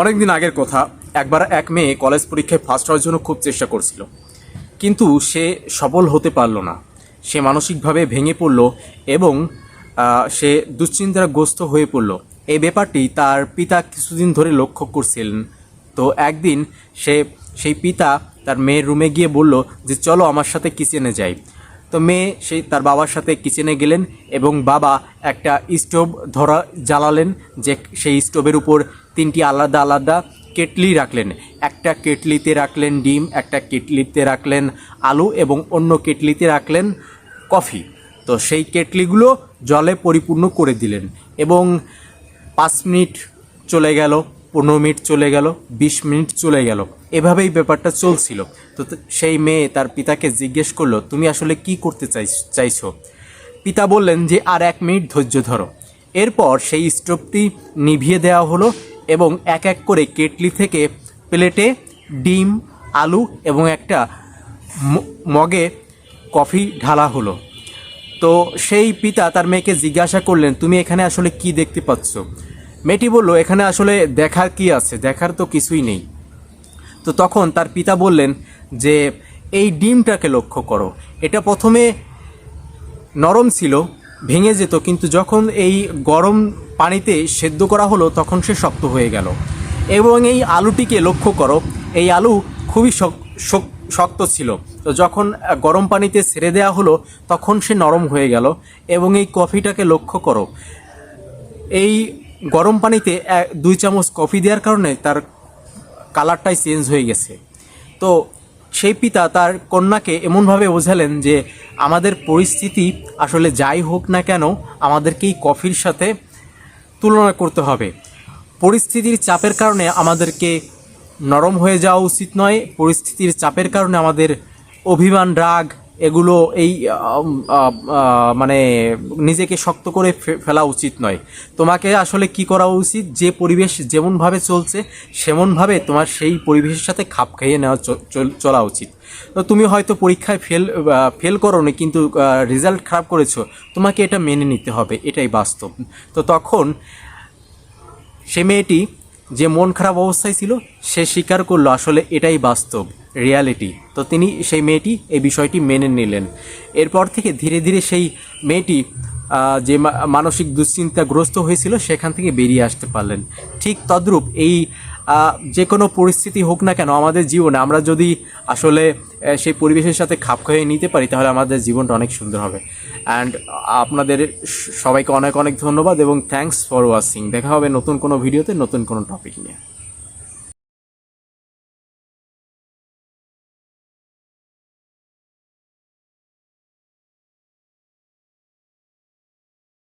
অনেক দিন আগের কথা, একবার এক মেয়ে কলেজ পরীক্ষায় ফার্স্ট হওয়ার জন্য খুব চেষ্টা করছিল। কিন্তু সে সফল হতে পারল না। সে মানসিকভাবে ভেঙে পড়ল এবং সে দুশ্চিন্তাগ্রস্ত হয়ে পড়ল। এই ব্যাপারটি তার পিতা কিছুদিন ধরে লক্ষ্য করছিলেন। তো একদিন সে, সেই পিতা তার মেয়ের রুমে গিয়ে বলল যে, চলো আমার সাথে কিচেনে যাই। তো মেয়ে, সেই তার বাবার সাথে কিচেনে গেলেন এবং বাবা একটা স্টোভ ধরা জ্বালালেন, যে সেই স্টোভের উপর তিনটি আলাদা আলাদা কেটলি রাখলেন। একটা কেটলিতে রাখলেন ডিম, একটা কেটলিতে রাখলেন আলু এবং অন্য কেটলিতে রাখলেন কফি। তো সেই কেটলিগুলো জলে পরিপূর্ণ করে দিলেন এবং পাঁচ মিনিট চলে গেল। পনেরো মিনিট চলে গেল, বিশ মিনিট চলে গেল। এভাবেই ব্যাপারটা চলছিল। তো সেই মেয়ে তার পিতাকে জিজ্ঞেস করল, তুমি আসলে কি করতে চাই চাইছো? পিতা বললেন যে, আর এক মিনিট ধৈর্য ধরো। এরপর সেই স্টোভটি নিভিয়ে দেওয়া হলো এবং এক এক করে কেটলি থেকে প্লেটে ডিম, আলু এবং একটা মগে কফি ঢালা হলো। তো সেই পিতা তার মেয়েকে জিজ্ঞাসা করলেন, তুমি এখানে আসলে কি দেখতে পাচ্ছ? মেয়েটি বলল, এখানে আসলে দেখার কি আছে? দেখার তো কিছুই নেই। তো তখন তার পিতা বললেন যে, এই ডিমটাকে লক্ষ্য করো। এটা প্রথমে নরম ছিল, ভেঙে যেত, কিন্তু যখন এই গরম পানিতে সেদ্ধ করা হলো, তখন সে শক্ত হয়ে গেল। এবং এই আলুটিকে লক্ষ্য করো, এই আলু খুবই শক- শক- শক্ত ছিল। তো যখন গরম পানিতে ছেড়ে দেওয়া হলো, তখন সে নরম হয়ে গেল এবং এই কফিটাকে লক্ষ্য করো। এই গরম পানিতে দুই চামচ কফি দেওয়ার কারণে তার কালারটাই চেঞ্জ হয়ে গেছে। তো সেই পিতা তার কন্যাকে এমনভাবে বোঝালেন যে, আমাদের পরিস্থিতি আসলে যাই হোক না কেন, আমাদেরকেই কফির সাথে তুলনা করতে হবে। পরিস্থিতির চাপের কারণে আমাদেরকে নরম হয়ে যাওয়া উচিত নয়। পরিস্থিতির চাপের কারণে আমাদের অভিমান, রাগ এগুলো এই মানে নিজেকে শক্ত করে ফেলা উচিত নয়। তোমাকে আসলে কি করা উচিত? যে পরিবেশ যেমনভাবে চলছে, সেমনভাবে তোমার সেই পরিবেশের সাথে খাপ খাইয়ে নেওয়া চল- উচিত। তো তুমি হয়তো পরীক্ষায় ফেল ফেল করোনি কিন্তু রেজাল্ট খারাপ করেছ। তোমাকে এটা মেনে নিতে হবে, এটাই বাস্তব। তো তখন সে মেয়েটি যে মন খারাপ অবস্থায় ছিল, সে স্বীকার করল আসলে এটাই বাস্তব রিয়ালিটি তো তিনি সেই মেয়েটি এই বিষয়টি মেনে নিলেন। এরপর থেকে ধীরে ধীরে সেই মেয়েটি যে মানসিক দুশ্চিন্তাগ্রস্ত হয়েছিল, সেখান থেকে বেরিয়ে আসতে পারলেন। ঠিক তদ্রূপ এই যে কোনো পরিস্থিতি হোক না কেন আমাদের জীবনে, আমরা যদি আসলে সেই পরিবেশের সাথে খাপ খাইয়ে নিতে পারি, তাহলে আমাদের জীবনটা অনেক সুন্দর হবে। অ্যান্ড আপনাদের সবাইকে অনেক অনেক ধন্যবাদ এবং থ্যাংকস ফর ওয়াচিং দেখা হবে নতুন কোনো ভিডিওতে, নতুন কোনো টপিক নিয়ে।